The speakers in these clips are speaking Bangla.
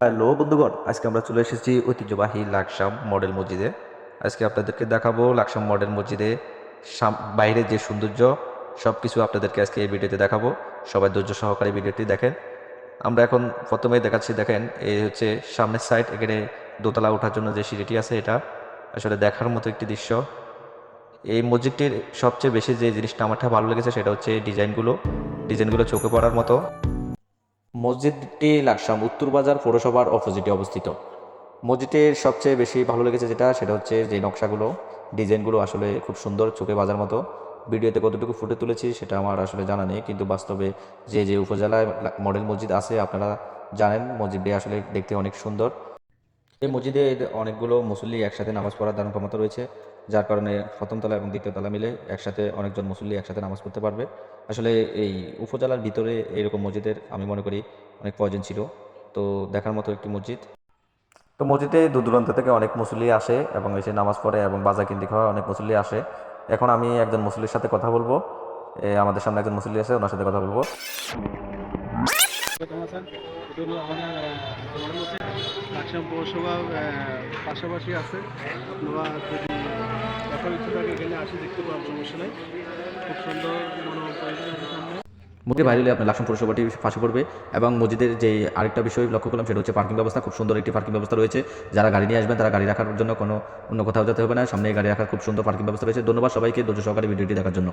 হ্যালো বন্ধুগণ, আজকে আমরা চলে এসেছি ঐতিহ্যবাহী লাকসাম মডেল মসজিদে। আজকে আপনাদেরকে দেখাবো লাকসাম মডেল মসজিদে বাইরের যে সৌন্দর্য সব কিছু আপনাদেরকে আজকে এই ভিডিওতে দেখাবো। সবাই ধৈর্য সহকারে ভিডিওটি দেখেন। আমরা এখন প্রথমেই দেখাচ্ছি, দেখেন এই হচ্ছে সামনের সাইড এখানে দোতলা ওঠার জন্য যে সিঁড়িটি আছে এটা। আসলে দেখার মতো একটি দৃশ্য। এই মসজিদটির সবচেয়ে বেশি যে জিনিসটা আমারটা ভালো লেগেছে সেটা হচ্ছে ডিজাইনগুলো। ডিজাইনগুলো চোখে পড়ার মতো। মসজিদটি লাকসাম উত্তর বাজার পৌরসভার অপোজিটে অবস্থিত। মসজিদের সবচেয়ে বেশি ভালো লেগেছে যেটা, সেটা হচ্ছে যে নকশাগুলো, ডিজাইনগুলো আসলে খুব সুন্দর চোখে বাজার মতো। ভিডিওতে কতটুকু ফুটে তুলেছি সেটা আমার আসলে জানা নেই, কিন্তু বাস্তবে যে যে উপজেলায় মডেল মসজিদ আছে আপনারা জানেন, মসজিদটি আসলে দেখতে অনেক সুন্দর। এই মসজিদে অনেকগুলো মুসল্লি একসাথে নামাজ পড়ার ধারণ ক্ষমতা রয়েছে, যার কারণে প্রথম তলা এবং দ্বিতীয় তলা মিলে একসাথে অনেকজন মুসল্লি একসাথে নামাজ পড়তে পারবে। আসলে এই উপজেলার ভিতরে এরকম মসজিদের আমি মনে করি অনেক প্রয়োজন ছিল, তো দেখার মতো একটি মসজিদ। তো মসজিদে দূর দূরান্ত থেকে অনেক মুসল্লি আসে এবং এসে নামাজ পড়ে এবং বাজার কিনতে খাওয়া অনেক মুসল্লি আসে। এখন আমি একজন মুসল্লির সাথে কথা বলব। আমাদের সামনে একজন মুসল্লি আছে, ওনার সাথে কথা বলব। কেমন আছেন এটা হলো আমাদের মডেল হচ্ছে লাকসাম পৌরসভা পাশাপাশি আছে। যদি বাইরে আপনার লাকসাম পৌরসভাটি পাশে পড়বে এবং মসজিদের যে আরেকটা বিষয় লক্ষ্য করলাম, সেটা হচ্ছে পার্কিং ব্যবস্থা। খুব সুন্দর একটি পার্কিং ব্যবস্থা রয়েছে। যারা গাড়ি নিয়ে আসবেন, তারা গাড়ি রাখার জন্য কোনো অন্য কোথাও যেতে হবে না। সামনে গাড়ি রাখার খুব সুন্দর পার্কিং ব্যবস্থা রয়েছে। ধন্যবাদ সবাইকে। ধৈর্য সহকারে ভিডিওটি দেখার জন্য।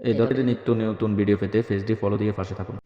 এই ধরনের নিত্য নতুন ভিডিও পেতে ফেসডি ফলো দিয়ে পাশে থাকুন।